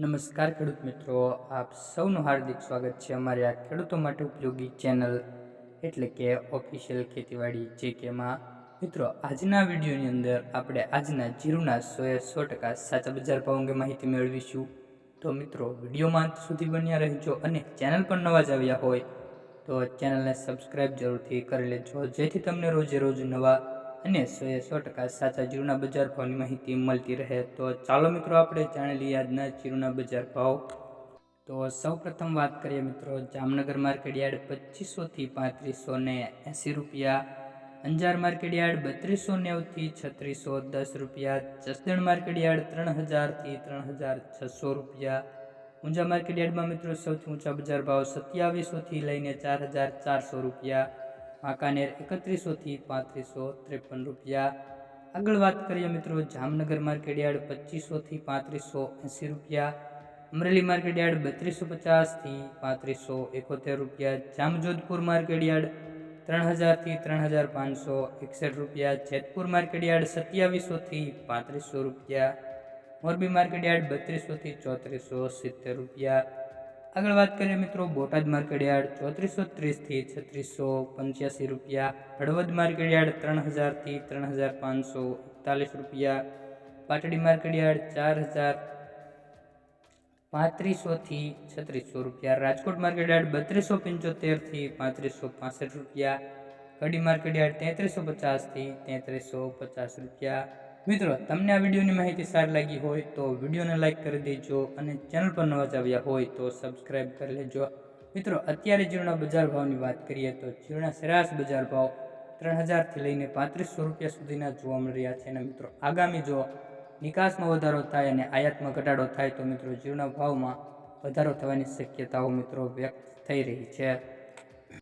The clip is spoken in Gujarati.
નમસ્કાર ખેડૂત મિત્રો, આપ સૌનું હાર્દિક સ્વાગત છે અમારી આ ખેડૂતો માટે ઉપયોગી ચેનલ એટલે કે ઓફિશિયલ ખેતીવાડી જે કેમાં મિત્રો, આજના વિડીયોની અંદર આપણે આજના જીરુના સોએ સો ટકા સાચા બજાર ભાવ અંગે માહિતી મેળવીશું. તો મિત્રો વિડીયોમાં સુધી બન્યા રહેજો અને ચેનલ પર નવા જ આવ્યા હોય તો ચેનલને સબસ્ક્રાઈબ જરૂરથી કરી લેજો, જેથી તમને રોજે રોજ નવા અને સો એ સો ટકા સાચા જીરુના બજાર ભાવની માહિતી મળતી રહે તો ચાલો મિત્રો આપણે જાણી લઈએ આજના જીરુના બજાર ભાવ. તો સૌ પ્રથમ વાત કરીએ મિત્રો, જામનગર માર્કેટ યાર્ડ પચીસોથી પાંત્રીસો ને એંસી રૂપિયા, અંજાર માર્કેટયાર્ડ બત્રીસો નેવથી છત્રીસો દસ રૂપિયા, જસદણ માર્કેટયાર્ડ ત્રણ હજારથી ત્રણ હજાર છસો રૂપિયા. ઊંઝા માર્કેટ યાર્ડમાં મિત્રો સૌથી ઊંચા બજાર ભાવ સત્યાવીસોથી લઈને ચાર હજાર ચારસો રૂપિયા. વાંકાનેર એકત્રીસોથી પાંત્રીસો ત્રેપન રૂપિયા. આગળ વાત કરીએ મિત્રો જામનગર માર્કેટ યાર્ડ પચીસોથી પાંત્રીસો એંસી રૂપિયા. અમરેલી માર્કેટ યાર્ડ બત્રીસો પચાસથી પાંત્રીસો એકોતેર રૂપિયા. જામજોધપુર માર્કેટ યાર્ડ ત્રણ હજારથી ત્રણ હજાર પાંચસો એકસઠ રૂપિયા. જેતપુર માર્કેટ યાર્ડ સત્યાવીસોથી પાંત્રીસો રૂપિયા. મોરબી માર્કેટ યાર્ડ બત્રીસોથી ચોત્રીસો સિત્તેર રૂપિયા. આગળ વાત કરીએ મિત્રો, બોટાદ માર્કેટ યાર્ડ ચોત્રીસો ત્રીસથી છત્રીસો પંચ્યાસી રૂપિયા, હળવદ માર્કેટ યાર્ડ ત્રણ હજારથી ત્રણ હજાર પાંચસો એકતાલીસ રૂપિયા, પાટડી માર્કેટ યાર્ડ ચાર હજાર પાંત્રીસોથી છત્રીસો રૂપિયા, રાજકોટ માર્કેટ યાર્ડ બત્રીસો પંચોતેરથી પાંત્રીસો પાસઠ રૂપિયા, કડી માર્કેટ યાર્ડ તેત્રીસો પચાસથી તેત્રીસો પચાસ રૂપિયા મિત્રો, તમને આ વિડીયોની માહિતી સારી લાગી હોય તો વિડીયોને લાઇક કરી દેજો અને ચેનલ પર નવા જ આવ્યા હોય તો સબસ્ક્રાઈબ કરી લેજો. મિત્રો, અત્યારે જીવના બજાર ભાવની વાત કરીએ તો જીવના સરેરાશ બજાર ભાવ ત્રણ હજારથી લઈને પાંત્રીસો રૂપિયા સુધીના જોવા મળી રહ્યા છે. અને મિત્રો, આગામી જો નિકાસમાં વધારો થાય અને આયાતમાં ઘટાડો થાય તો મિત્રો જીવના ભાવમાં વધારો થવાની શક્યતાઓ મિત્રો વ્યક્ત થઈ રહી છે.